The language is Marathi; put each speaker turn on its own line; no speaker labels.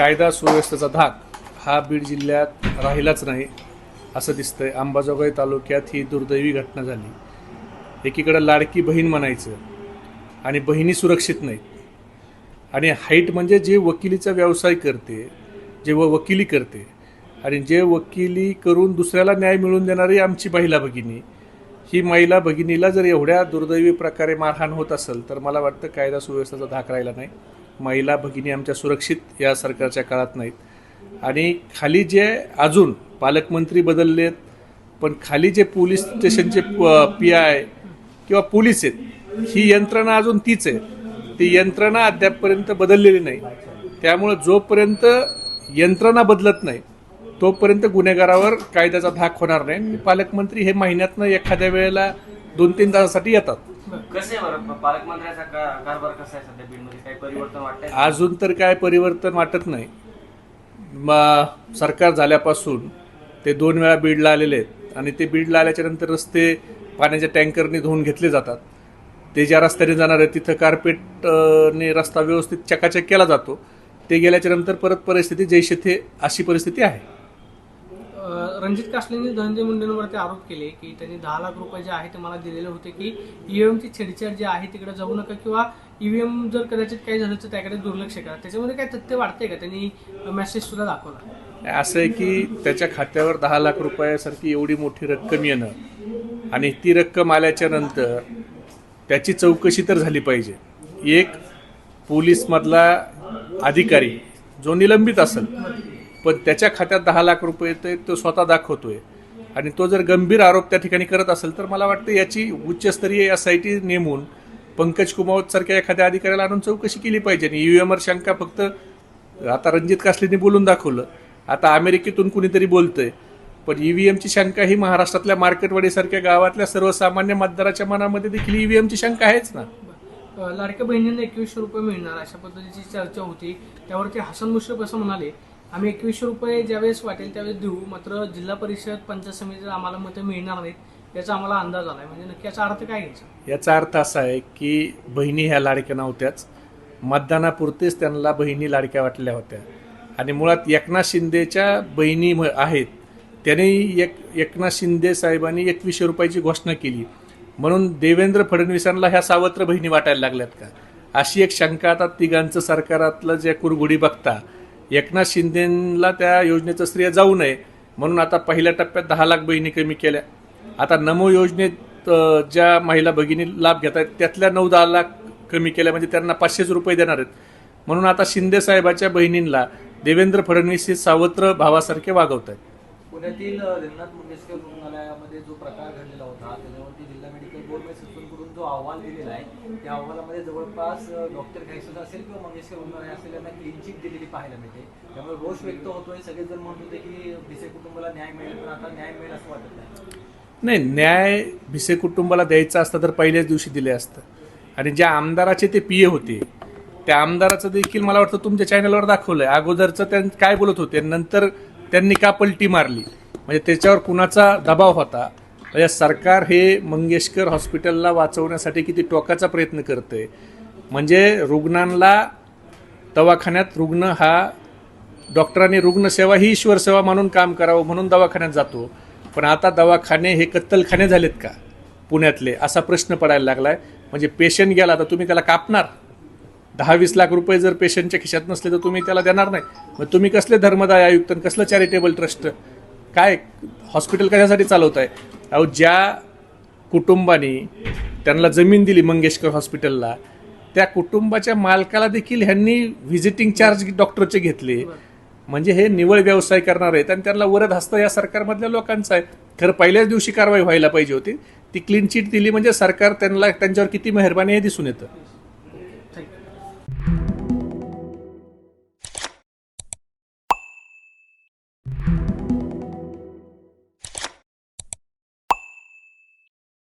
कायदा सुव्यवस्थेचा धाक हा बीड जिल्ह्यात राहिलाच नाही असं दिसतंय. अंबाजोगाई तालुक्यात ही दुर्दैवी घटना झाली. एकीकडं लाडकी बहीण म्हणायचं आणि बहिणी सुरक्षित नाहीत. आणि हाईट म्हणजे जे वकिलीचा व्यवसाय करते जे व वकिली करते आणि जे वकिली करून दुसऱ्याला न्याय मिळवून देणारी आमची महिला भगिनी ही महिला भगिनीला जर एवढ्या दुर्दैवी प्रकारे मारहाण होत असेल तर मला वाटतं कायदा सुव्यवस्थेचा धाक राहिला नाही. महिला भगिनी आमच्या सुरक्षित या सरकारच्या काळात नाहीत. आणि खाली जे अजून पालकमंत्री बदललेत पण खाली जे पोलीस स्टेशनचे पी आय किंवा पोलीस आहेत ही यंत्रणा अजून तीच आहे. ती यंत्रणा अद्यापपर्यंत बदललेली नाही. त्यामुळं जोपर्यंत यंत्रणा बदलत नाही तोपर्यंत गुन्हेगारावर कायद्याचा धाक होणार नाही. पालकमंत्री हे महिन्यातनं एखाद्या वेळेला दोन तीन तासासाठी येतात.
कसं आहे बरं? पालकमंत्र्याचा कारभार कसा आहे सध्या बीडमध्ये? काही परिवर्तन वाटतंय?
अजून तर काय परिवर्तन वाटत नाही. म- सरकार झाल्यापासून ते दोन वेळा बीडला आलेले आहेत आणि ते बीडला आल्याच्यानंतर रस्ते पाण्याच्या टँकरने धुवून घेतले जातात. ते ज्या रस्त्याने जाणार आहे तिथं कार्पेटने रस्ता व्यवस्थित चकाचक केला जातो. ते गेल्याच्यानंतर परत परिस्थिती जैसे थे अशी परिस्थिती आहे.
रणजित कासलेंनी धनंजय मुंडेंवरती आरोप केले की त्यांनी दहा लाख रुपये जे आहे ते मला दिलेले होते की ईव्हीएमची छेडछाड जी आहे तिकडे जाऊ नका किंवा ईव्हीएम जर कदाचित काही झालं तर त्याकडे दुर्लक्ष करा. त्याच्यामध्ये काय तथ्य वाटतंय का? त्यांनी मेसेज सुद्धा दाखवला.
असं आहे की त्याच्या खात्यावर दहा लाख रुपयासारखी एवढी मोठी रक्कम येणं आणि ती रक्कम आल्याच्यानंतर त्याची चौकशी तर झाली पाहिजे. एक पोलीसमधला अधिकारी जो निलंबित असेल पण त्याच्या खात्यात दहा लाख रुपये येते तो स्वतः दाखवतोय. आणि तो जर गंभीर आरोप त्या ठिकाणी करत असेल तर मला वाटतं याची उच्चस्तरीय एस आय टी नेमून पंकज कुमावत सारख्या एखाद्या अधिकाऱ्याला आणून चौकशी केली पाहिजे. आणि ईव्हीएमवर शंका फक्त आता रणजित कासलेंनी बोलून दाखवलं. आता अमेरिकेतून कुणीतरी बोलतंय. पण ईव्हीएमची शंका ही महाराष्ट्रातल्या मार्केटवाडीसारख्या गावातल्या सर्वसामान्य मतदाराच्या मनामध्ये देखील ईव्हीएमची शंका आहेच ना?
लाडक्या बहिणींना एकवीसशे रुपये मिळणार अशा पद्धतीची चर्चा होती. त्यावरती हसन मुश्रफ असं म्हणाले आम्ही एकवीसशे रुपये ज्यावेळेस वाटेल त्यावेळेस देऊ मात्र जिल्हा परिषद पंचायत समितीला आम्हाला मतं मिळणार नाहीत याचा आम्हाला अंदाज आलाय. म्हणजे नक्की याचा अर्थ काय घ्यायचा?
याचा अर्थ असा आहे की बहिणी ह्या लाडक्या नव्हत्याच. मतदानापुरतेच त्यांना बहिणी लाडक्या वाटल्या होत्या. आणि मुळात एकनाथ शिंदेच्या बहिणी म- आहेत त्यांनी एक एकनाथ शिंदे साहेबांनी एकवीसशे रुपयाची घोषणा केली. म्हणून देवेंद्र फडणवीसांना ह्या सावत्र बहिणी वाटायला लागल्यात का? अशी एक शंका आता तिघांचं सरकारातलं जे कुरगुडी बघता एकनाथ शिंदेला त्या योजनेचं श्रेय जाऊ नये. म्हणून आता पहिल्या टप्प्यात दहा लाख बहिणी कमी केल्या. आता नमो योजनेत ज्या महिला भगिनी लाभ घेत आहेत त्यातल्या नऊ दहा लाख कमी केल्या म्हणजे त्यांना पाचशेच रुपये देणार आहेत. म्हणून आता शिंदे साहेबाच्या बहिणींना देवेंद्र फडणवीस हे सावत्र भावासारखे वागवत आहेत.
पुण्यातील रिंगनाथ रंगनाथ मंगेशकर रुग्णालयामध्ये जो प्रकार घडलेला होता त्याच्यावरती जिल्हा मेडिकल बोर्डकडून जो अहवाल दिलेला आहे त्या अहवालामध्ये जवळपास डॉक्टर घायसुद्धा असेल किंवा मंगेशकर रुग्णालय असेल यांना क्लीन चिट दिलेली पाहायला मिळते. त्यामुळे रोष व्यक्त होतोय. सगळेजण म्हणत होते की भिसे कुटुंबाला न्याय मिळेल पण आता न्याय मिळेल असं वाटत नाही.
नाही न्याय भिसे कुटुंबाला द्यायचा असता तर पहिल्याच दिवशी दिले असतं. आणि ज्या आमदाराचे ते पीए होते त्या आमदाराचं देखील मला वाटतं तुमच्या चॅनलवर दाखवलं आहे अगोदरचं त्यां काय बोलत होते? नंतर त्यांनी का पलटी मारली? म्हणजे त्याच्यावर कुणाचा दबाव होता? म्हणजे सरकार हे मंगेशकर हॉस्पिटलला वाचवण्यासाठी किती टोकाचा प्रयत्न करते म्हणजे रुग्णांना दवाखान्यात रुग्ण हा डॉक्टरांनी रुग्णसेवा ही ईश्वरसेवा मानून काम करावं म्हणून दवाखान्यात जातो. पण आता दवाखाने हे कत्तलखाने झालेत का? पुण्यातले असा प्रश्न पडायला लागलाय. म्हणजे पेशंट गेला तर तुम्ही त्याला कापणार? दहा वीस लाख रुपये जर पेशंटच्या खिशात नसले तर तुम्ही त्याला देणार नाही. मग तुम्ही कसले धर्मदाय आयुक्त आणि कसलं चॅरिटेबल ट्रस्ट काय हॉस्पिटल कशासाठी चालवत आहे अहो ज्या कुटुंबाने त्यांना जमीन दिली मंगेशकर हॉस्पिटलला त्या कुटुंबाच्या मालकाला देखील ह्यांनी व्हिजिटिंग चार्ज डॉक्टरचे घेतले. म्हणजे हे निवळ व्यवसाय करणार आहेत आणि त्यांना वरद हस्त या सरकारमधल्या लोकांचा आहे. खरं पहिल्याच दिवशी कारवाई व्हायला पाहिजे होती. ती क्लीन चिट दिली म्हणजे सरकार त्यांना त्यांच्यावर किती मेहरबानी हे दिसून येतं.